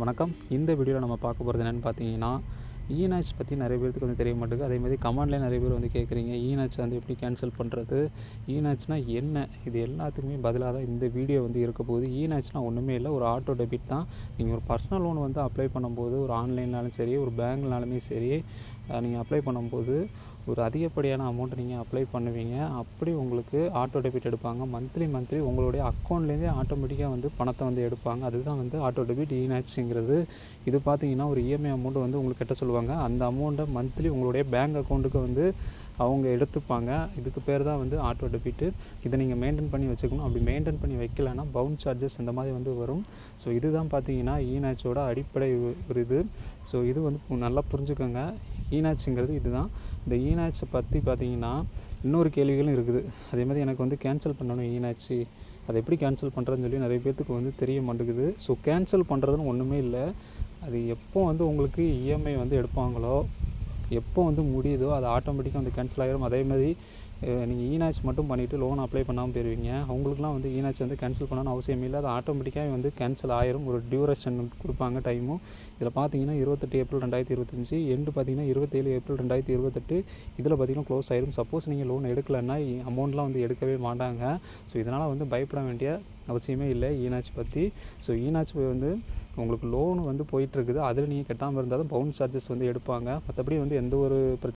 வணக்கம். இந்த வீடியோவில் நம்ம பார்க்க போகிறது என்னென்னு பார்த்தீங்கன்னா ஈனாச் பற்றி நிறைய பேருக்கு வந்து தெரிய மாட்டேங்குது. அதே மாதிரி கமெண்ட்லேயே நிறைய பேர் வந்து கேட்குறீங்க ஈனாச் வந்து எப்படி கேன்சல் பண்ணுறது ஈனாச்னா என்ன? இது எல்லாத்துக்குமே பதிலாக தான் இந்த வீடியோ வந்து இருக்க போகுது. ஈனாச்னால் ஒன்றுமே இல்லை. ஒரு ஆட்டோ டெபிட் தான். நீங்கள் ஒரு பர்சனல் லோன் வந்து அப்ளை பண்ணும்போது ஒரு ஆன்லைன்னாலும் சரி ஒரு பேங்க்னாலுமே சரி நீங்கள் அப்ளை பண்ணும்போது ஒரு அதிகப்படியான அமௌண்ட்டை நீங்கள் அப்ளை பண்ணுவீங்க. அப்படி உங்களுக்கு ஆட்டோ டெபிட் எடுப்பாங்க. மந்த்லி மந்த்லி உங்களுடைய அக்கௌண்ட்லேருந்தே ஆட்டோமேட்டிக்காக வந்து பணத்தை வந்து எடுப்பாங்க. அதுதான் வந்து ஆட்டோ டெபிட் ஈனாச்சுங்கிறது இது பார்த்தீங்கன்னா ஒரு இஎம்ஐ அமௌண்ட் வந்து உங்களுக்கு கட்ட சொல்லுவாங்க. அந்த அமௌண்ட்டை மந்த்லி உங்களுடைய பேங்க் அக்கௌண்ட்டுக்கு வந்து அவங்க எடுத்துப்பாங்க. இதுக்கு பேர் தான் வந்து ஆட்டோ டெபிட்டு இதை நீங்கள் மெயின்டைன் பண்ணி வச்சுக்கணும். அப்படி மெயின்டைன் பண்ணி வைக்கலைன்னா பவுன் சார்ஜஸ் இந்த மாதிரி வந்து வரும். ஸோ இதுதான் பார்த்தீங்கன்னா ஈனாச்சோட அடிப்படை ஒரு- இது. ஸோ இது வந்து நல்லா புரிஞ்சுக்கோங்க. ஈனாச்சுங்கிறது இதுதான். இந்த ஈனாச்சை பற்றி பார்த்தீங்கன்னா இன்னொரு கேள்விகளும் இருக்குது. அதே மாதிரி எனக்கு வந்து கேன்சல் பண்ணணும் ஈனாச்சு அதை எப்படி கேன்சல் பண்ணுறதுன்னு சொல்லி நிறைய பேர்த்துக்கு வந்து தெரிய மாட்டேங்குது. ஸோ கேன்சல் பண்ணுறதுன்னு ஒன்றுமே இல்லை. அது எப்போ வந்து உங்களுக்கு இஎம்ஐ வந்து எடுப்பாங்களோ எப்போ வந்து முடியுதோ அது ஆட்டோமேட்டிக்காக வந்து கேன்சல் ஆகிரும் அதே மாதிரி நீங்கள் ஈனாச் மட்டும் பண்ணிவிட்டு லோன் அப்ளை பண்ணாமல் போயிருவீங்க. அவங்களுக்குலாம் வந்து ஈனாச் வந்து கேன்சல் பண்ணணும்னு அவசியம் இல்லை. அது ஆட்டோமேட்டிக்காக வந்து கேன்சல் ஆயிரும். ஒரு டியூரேஷன் கொடுப்பாங்க டைமும் இதில் பார்த்தீங்கன்னா இருபத்தெட்டு ஏப்ரல் ரெண்டாயிரத்தி இருபத்தஞ்சி எண்டு பார்த்தீங்கன்னா இருபத்தேழு ஏப்ரல் ரெண்டாயிரத்தி இருபத்தெட்டு. இதில் பார்த்தீங்கன்னா க்ளோஸ் ஆயிரும். சப்போஸ் நீங்கள் லோன் எடுக்கலைன்னா அமௌண்ட்லாம் வந்து எடுக்கவே மாட்டாங்க. ஸோ இதனால் வந்து பயப்பட வேண்டிய அவசியமே இல்லை ஈனாச் பற்றி ஸோ ஈனாச் வந்து உங்களுக்கு லோன் வந்து போயிட்டுருக்குது அதில் நீங்கள் கட்டாமல் இருந்தாலும் பவுன் சார்ஜஸ் வந்து எடுப்பாங்க. மற்றபடி வந்து எந்த ஒரு பிரச்சனை